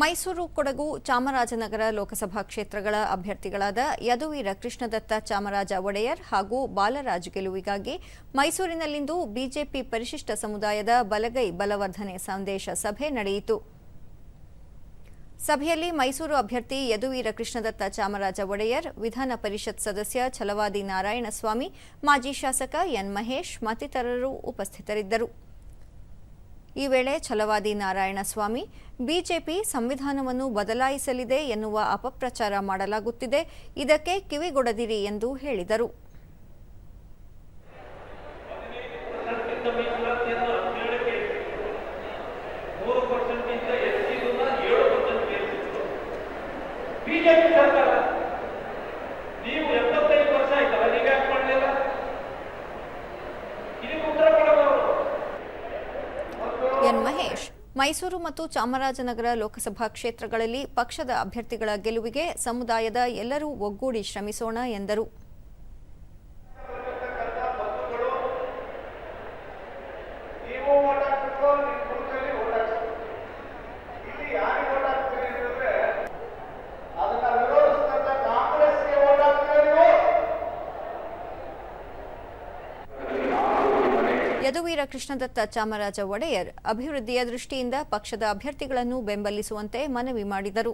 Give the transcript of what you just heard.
ಮೈಸೂರು ಕೊಡಗು ಚಾಮರಾಜನಗರ ಲೋಕಸಭಾ ಕ್ಷೇತ್ರಗಳ ಅಭ್ಯರ್ಥಿಗಳಾದ ಯದುವೀರ ಕೃಷ್ಣದತ್ತ ಚಾಮರಾಜ ಒಡೆಯರ್ ಹಾಗೂ ಬಾಲರಾಜ್ ಗೆಲುವಿಗಾಗಿ ಮೈಸೂರಿನಲ್ಲಿಂದು ಬಿಜೆಪಿ ಪರಿಶಿಷ್ಟ ಸಮುದಾಯದ ಬಲಗೈ ಬಲವರ್ಧನೆ ಸಂದೇಶ ಸಭೆ ನಡೆಯಿತು. ಸಭೆಯಲ್ಲಿ ಮೈಸೂರು ಅಭ್ಯರ್ಥಿ ಯದುವೀರ ಕೃಷ್ಣದತ್ತ ಚಾಮರಾಜ ಒಡೆಯರ್, ವಿಧಾನ ಪರಿಷತ್ ಸದಸ್ಯ ಛಲವಾದಿ ನಾರಾಯಣಸ್ವಾಮಿ, ಮಾಜಿ ಶಾಸಕ ಎನ್ ಮಹೇಶ್ ಮತ್ತಿತರರು ಉಪಸ್ಥಿತರಿದ್ದರು. ಈ ವೇಳೆ ಛಲವಾದಿ ನಾರಾಯಣಸ್ವಾಮಿ ಬಿಜೆಪಿ ಸಂವಿಧಾನವನ್ನು ಬದಲಾಯಿಸಲಿದೆ ಎನ್ನುವ ಅಪಪ್ರಚಾರ ಮಾಡಲಾಗುತ್ತಿದೆ. ಇದಕ್ಕೆ ಕಿವಿಗೊಡದಿರಿ ಎಂದು ಹೇಳಿದರು. ಬಿಜೆಪಿ ಸರ್ಕಾರ ಎನ್ ಮಹೇಶ್. ಮೈಸೂರು ಮತ್ತು ಚಾಮರಾಜನಗರ ಲೋಕಸಭಾ ಕ್ಷೇತ್ರಗಳಲ್ಲಿ ಪಕ್ಷದ ಅಭ್ಯರ್ಥಿಗಳ ಗೆಲುವಿಗೆ ಸಮುದಾಯದ ಎಲ್ಲರೂ ಒಗ್ಗೂಡಿ ಶ್ರಮಿಸೋಣ ಎಂದರು. ಯದುವೀರ ಕೃಷ್ಣದತ್ತ ಚಾಮರಾಜ ಒಡೆಯರ್ ಅಭಿವೃದ್ಧಿಯ ದೃಷ್ಟಿಯಿಂದ ಪಕ್ಷದ ಅಭ್ಯರ್ಥಿಗಳನ್ನು ಬೆಂಬಲಿಸುವಂತೆ ಮನವಿ ಮಾಡಿದರು.